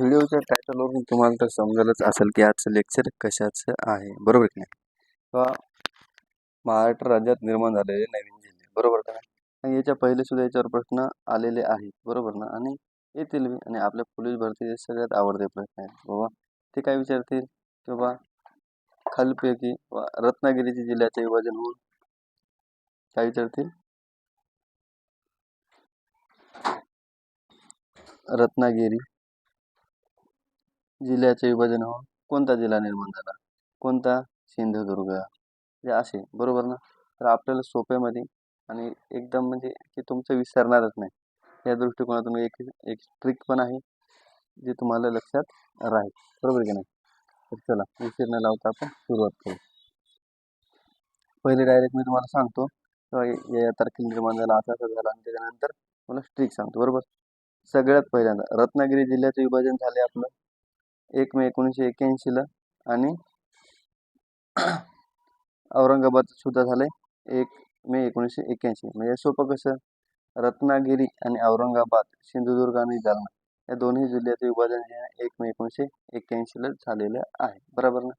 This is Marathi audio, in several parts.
व्हिडिओच्या टायटलवरून तुम्हाला तर समजलंच असेल की आजचं लेक्चर कशाचं आहे. बरोबर की नाही? किंवा महाराष्ट्र राज्यात निर्माण झालेले नवीन जिल्हे. बरोबर का नाही? आणि याच्या पहिले सुद्धा याच्यावर प्रश्न आलेले आहेत. बरोबर ना? आणि येतील बी. आणि आपल्या पोलीस भरतीचे सगळ्यात आवडते प्रश्न आहेत बाबा ते काय विचारतील? की बाबा रत्नागिरीच्या रत्नागिरीचे जिल्ह्याचे विभाजन होऊन काय विचारतील? रत्नागिरी. जिल्ह्याचे विभाजन होऊन कोणता जिल्हा निर्माण झाला? कोणता? सिंधुदुर्ग. हे असे बरोबर ना? तर आपल्याला सोप्यामध्ये आणि एकदम म्हणजे की तुमचं विसरणारच नाही. या दृष्टिकोनातून एक एक ट्रिक पण आहे जे तुम्हाला लक्षात राहील. बरोबर की नाही? तर चला विसर न लावता आपण सुरुवात करू. पहिले डायरेक्ट मी तुम्हाला सांगतो या या तारखेला निर्माण झाला असा असा झाला आणि त्याच्यानंतर मला स्ट्रिक सांगतो बरोबर? सगळ्यात पहिल्यांदा रत्नागिरी जिल्ह्याचं विभाजन झाले आपलं. एक मे एकोणीसशे एक्क्याऐंशीला आणि औरंगाबाद सुद्धा झाले एक मे एकोणीसशे एक्क्याऐंशी. म्हणजे सोपं कसं? रत्नागिरी आणि औरंगाबाद सिंधुदुर्ग आणि जालना या दोन्ही जिल्ह्याचे विभाजन हे एक मे एकोणीसशे एक्क्याऐंशीला झालेलं आहे. बरोबर ना?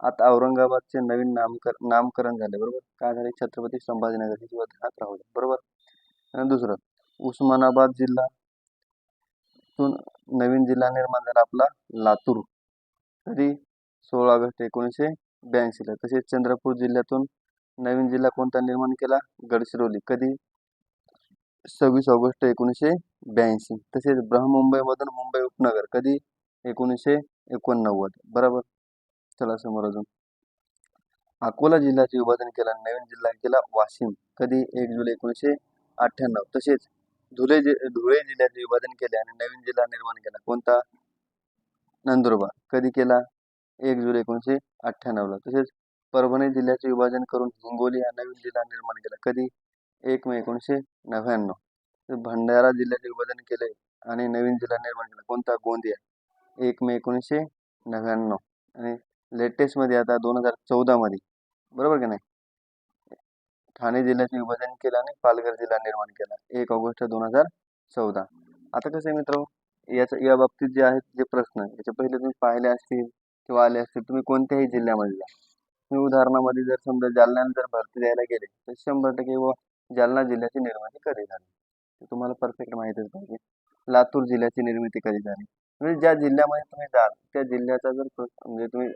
आता औरंगाबादचे नवीन नामकर नामकरण झाले बरोबर? काय झाले? छत्रपती संभाजीनगर हे ध्यानात राहू बरोबर? दुसरं उस्मानाबाद जिल्हा नवीन जिल्हा निर्माण झाला आपला लातूर. कधी सोळा ऑगस्ट एकोणीसशे ब्याऐंशीला तसेच चंद्रपूर जिल्ह्यातून नवीन जिल्हा कोणता निर्माण केला? गडचिरोली. कधी? सव्वीस ऑगस्ट एकोणीसशे ब्याऐंशी. तसेच बृहमुंबईमधून मुंबई उपनगर. कधी? एकोणीसशे एकोणनव्वद. बरोबर? चला समोर अजून. अकोला जिल्ह्याचे विभाजन केला नवीन जिल्हा केला वाशिम. कधी? एक जुलै एकोणीसशे अठ्ठ्याण्णव. तसेच धुळे जि धुळे जिल्ह्याचे विभाजन केले आणि नवीन जिल्हा निर्माण केला. कोणता? नंदुरबार. कधी केला? एक जुलै एकोणीसशे अठ्ठ्याण्णवला. तसेच परभणी जिल्ह्याचे विभाजन करून हिंगोली हा नवीन जिल्हा निर्माण केला. कधी? एक मे एकोणीसशे नव्याण्णव. भंडारा जिल्ह्याचे विभाजन केले आणि नवीन जिल्हा निर्माण केला. कोणता? गोंदिया. एक मे एकोणीसशे नव्याण्णव. आणि लेटेस्टमध्ये आता दोन हजार चौदामध्ये बरोबर की नाही? ठाणे जिल्ह्याचे विभाजन केलं आणि पालघर जिल्हा निर्माण केला. एक ऑगस्ट दोन हजार चौदा. आता कसं आहे मित्र याच्या या बाबतीत जे आहेत जे प्रश्न याच्या पहिले तुम्ही पाहिले असतील किंवा आले असतील तुम्ही कोणत्याही जिल्ह्यामध्ये जा. तुम्ही उदाहरणामध्ये जर समजा जालन्याला जर भरती द्यायला गेले तर शंभर टक्के व जालना जिल्ह्याची निर्मिती कधी झाली? तुम्हाला परफेक्ट माहितीच पाहिजे. लातूर जिल्ह्याची निर्मिती कधी झाली? म्हणजे ज्या जिल्ह्यामध्ये तुम्ही जाल त्या जिल्ह्याचा जर प्रश्न म्हणजे तुम्ही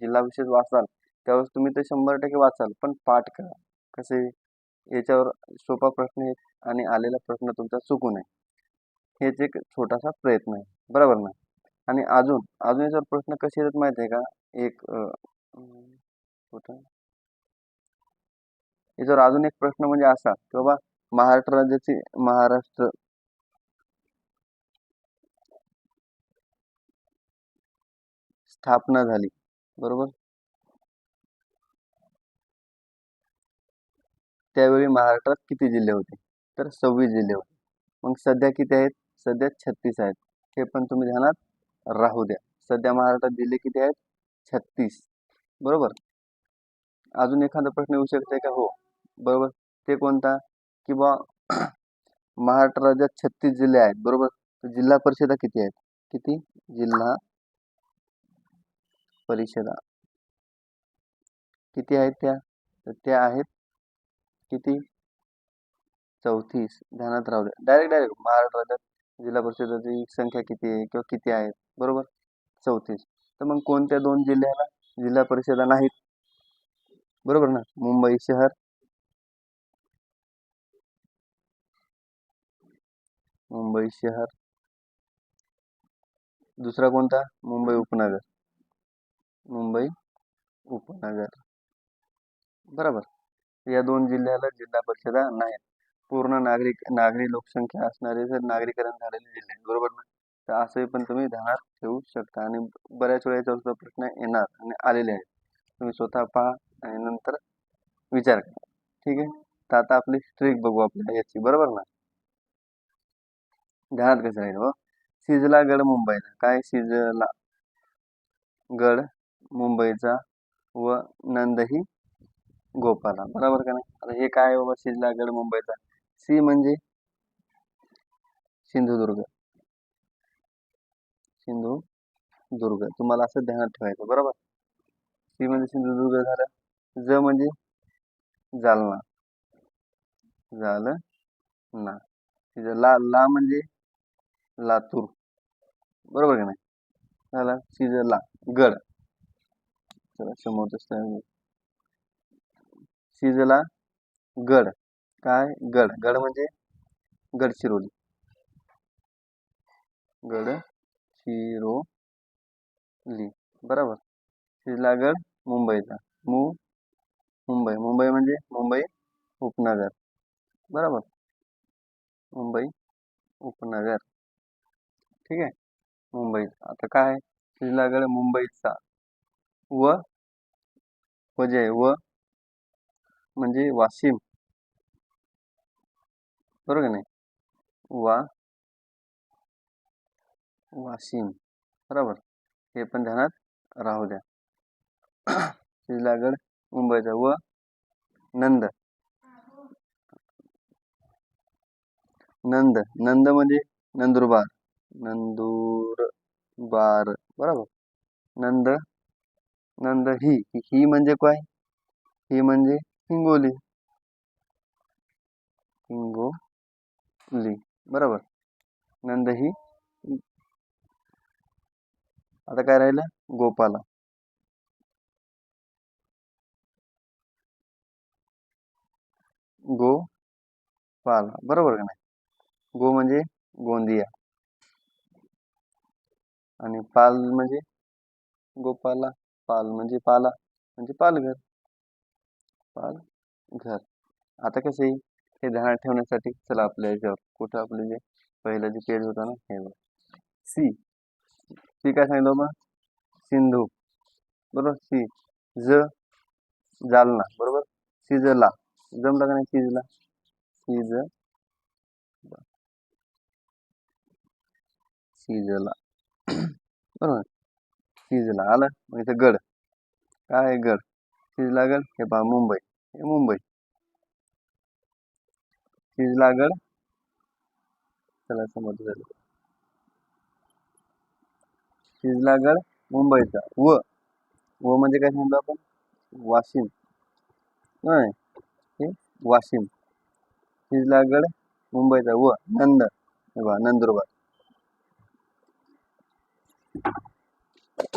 जिल्हा विशेष वाचाल त्यावेळेस तुम्ही ते शंभर टक्के वाचाल पण पाठ करा. कसे याच्यावर सोपा प्रश्न आहे आणि आलेला प्रश्न तुमचा चुकू नये हेच एक छोटासा प्रयत्न आहे. बरोबर ना? आणि अजून अजून याच्यावर प्रश्न कसे येतात माहिती आहे का? एक कुठं याच्यावर अजून एक प्रश्न म्हणजे असा की बाबा महाराष्ट्र राज्याची महाराष्ट्र स्थापना झाली. बरोबर? त्यावेळी महाराष्ट्रात किती जिल्हे होते? तर सव्वीस जिल्हे होते. मग सध्या किती आहेत? सध्या छत्तीस आहेत. हे पण तुम्ही ध्यानात राहू द्या. सध्या महाराष्ट्रात जिल्हे किती आहेत? छत्तीस. बरोबर? अजून एखादा प्रश्न येऊ शकते का? हो. बरोबर? ते कोणता? की बा महाराष्ट्र राज्यात छत्तीस जिल्हे आहेत. बरोबर? जिल्हा परिषदा किती आहेत? किती? जिल्हा परिषदा. किती आहेत त्या? तर त्या आहेत किती? चौतीस. ध्यानात राहू द्या. डायरेक्ट डायरेक्ट महाराष्ट्र राज्यात जिल्हा परिषदेची संख्या किती आहे किंवा किती आहेत? बरोबर? चौतीस. तर मग कोणत्या दोन जिल्ह्याला जिल्हा परिषदा नाहीत? बरोबर ना? मुंबई शहर. मुंबई शहर. दुसरा कोणता? मुंबई उपनगर. मुंबई उपनगर. बरोबर. या दोन जिल्ह्याला जिल्हा परिषदा नाहीत पूर्ण नागरिक नागरी लोकसंख्या असणारे जर नागरीकरण झालेले जिल्हे आहेत बरोबर ना? तर असंही पण तुम्ही ध्यानात ठेवू शकता आणि बऱ्याच वेळेचा सुद्धा प्रश्न येणार आणि आलेले आहेत. तुम्ही स्वतः पहा आणि नंतर विचार करा. ठीक आहे? तर आता आपली स्ट्रीक बघू आपल्या याची बरोबर ना? ध्यानात कसं राहील हो? सिजला गड मुंबईचा काय सिजला गड मुंबईचा व नंदही गोपाला. बरोबर का नाही? आता हे काय बाबा? शिजलागड मुंबईचा. सी म्हणजे सिंधुदुर्ग. सिंधुदुर्ग. तुम्हाला असं ध्यानात ठेवायचं बरोबर? सी म्हणजे सिंधुदुर्ग झालं. ज म्हणजे जालना. झालं ना तिथं ला ला म्हणजे लातूर. बरोबर का नाही? झालं. सिज ला. गड. चला समोर शिजला गड. काय? गड. गड म्हणजे गडचिरोली. गडचिरोली बरोबर. शिलागड मुंबईचा मु मुंबई. मुंबई म्हणजे मुंबई उपनगर. बरोबर. मुंबई उपनगर. ठीक आहे? मुंबई आता काय? शिजलागड मुंबईचा. व जे आहे व म्हणजे वाशिम. बरोबर का नाही? वा. वाशिम. बरोबर. हे पण ध्यानात राहू द्या. शिलागड मुंबईचा व नंद. नंद. नंद म्हणजे नंदुरबार. नंदुरबार. बरोबर. नंद. नंद ही. ही म्हणजे काय? ही म्हणजे हिंगोली. हिंगोली. बरोबर. नंद ही आता काय राहिलं? गोपाला. गो पाला बरोबर का नाही? गो म्हणजे गोंदिया. आणि पाल म्हणजे गोपाला. पाल म्हणजे पाला. म्हणजे पालघर. पालघर आता कसं आहे हे ध्यानात ठेवण्यासाठी चला आपल्या याच्यावर कुठं आपले जे पहिलं जे पेज होता ना हे बघ. सी. सी काय सांगितलं मग सिंधू. बरोबर? सी. ज. जालना. बरोबर? सिजला. जमला का नाही सिजला? सिज. सिजला. बरोबर? सिजला. आलं? मग इथं गड. काय आहे गड? सिजला गड? हे पहा मुंबई. हे मुंबई. शिजलागड चला समोर झालं शिजलागड मुंबईचा. व. व म्हणजे काय म्हणतो आपण? वाशिम. हे वाशिम. शिजलागड मुंबईचा. व. नंद. बा नंदुरबार.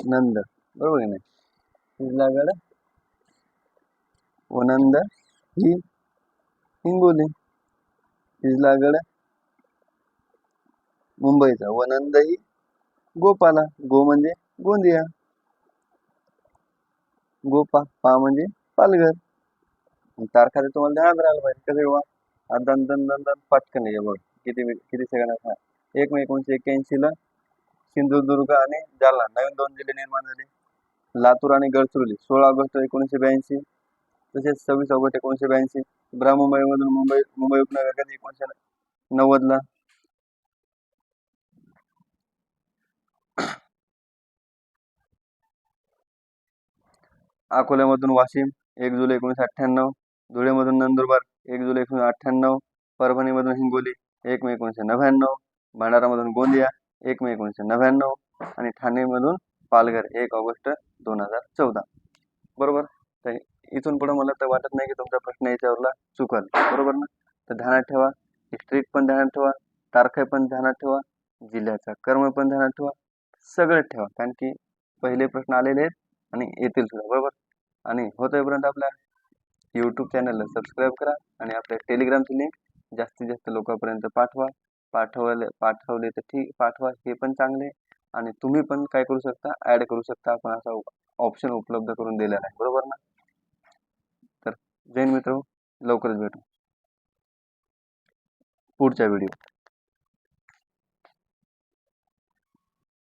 नंद. बरोबर की नाही? शिजलागड वनंद ही हिंगोली हिजलागड मुंबईचा. वनंद ही गोपाला. गो म्हणजे गोंदिया. गोपा पा म्हणजे पालघर. तारखा तुम्हाला ध्यानात राहिलं पाहिजे. कसं वा दन दन दन दन पटकन ये बघ. किती किती सेकंद एक मे एकोणीशे एक्क्याऐंशी ला सिंधुदुर्ग आणि जालना. नवीन दोन जिल्हे निर्माण झाले. लातूर आणि गडचिरोली. सोळा ऑगस्ट एकोणीसशे ब्याऐंशी. तसेच सव्वीस ऑगस्ट एकोणीसशे ब्याऐंशी ब्रामुंबईमधून मुंबई मुंबई उपनगर कधी? एकोणीसशे नव्वदला. अकोल्यामधून वाशिम एक जुलै एकोणीसशे अठ्ठ्याण्णव. धुळेमधून नंदुरबार एक जुलै एकोणीसशे अठ्ठ्याण्णव. परभणीमधून हिंगोली एक मे एकोणीसशे नव्याण्णव. भंडारामधून गोंदिया एक मे एकोणीसशे नव्याण्णव. आणि ठाणेमधून पालघर एक ऑगस्ट दोन हजार चौदा. बरोबर? तर इथून पुढे मला तर वाटत नाही की तुमचा प्रश्न याच्यावरला चुकल. बरोबर ना? तर ध्यानात ठेवा. स्ट्रीट पण ध्यानात ठेवा. तारखे पण ध्यानात ठेवा. जिल्ह्याचा कर्म पण ध्यानात ठेवा. सगळं ठेवा. कारण की पहिले प्रश्न आलेले आहेत आणि येतील सुद्धा. बरोबर? आणि होतोपर्यंत आपल्या यूट्यूब चॅनलला सबस्क्राईब करा आणि आपल्या टेलिग्रामची लिंक जास्तीत जास्त लोकांपर्यंत पाठवा. पाठवले पाठवले तर ठीक. पाठवा. हे पण चांगले आणि तुम्ही पण काय करू शकता? ॲड करू शकता. आपण असा ऑप्शन उपलब्ध करून दिलेला आहे. बरोबर ना? जैन मित्र लवकरच भेटू. पुढच्या व्हिडिओ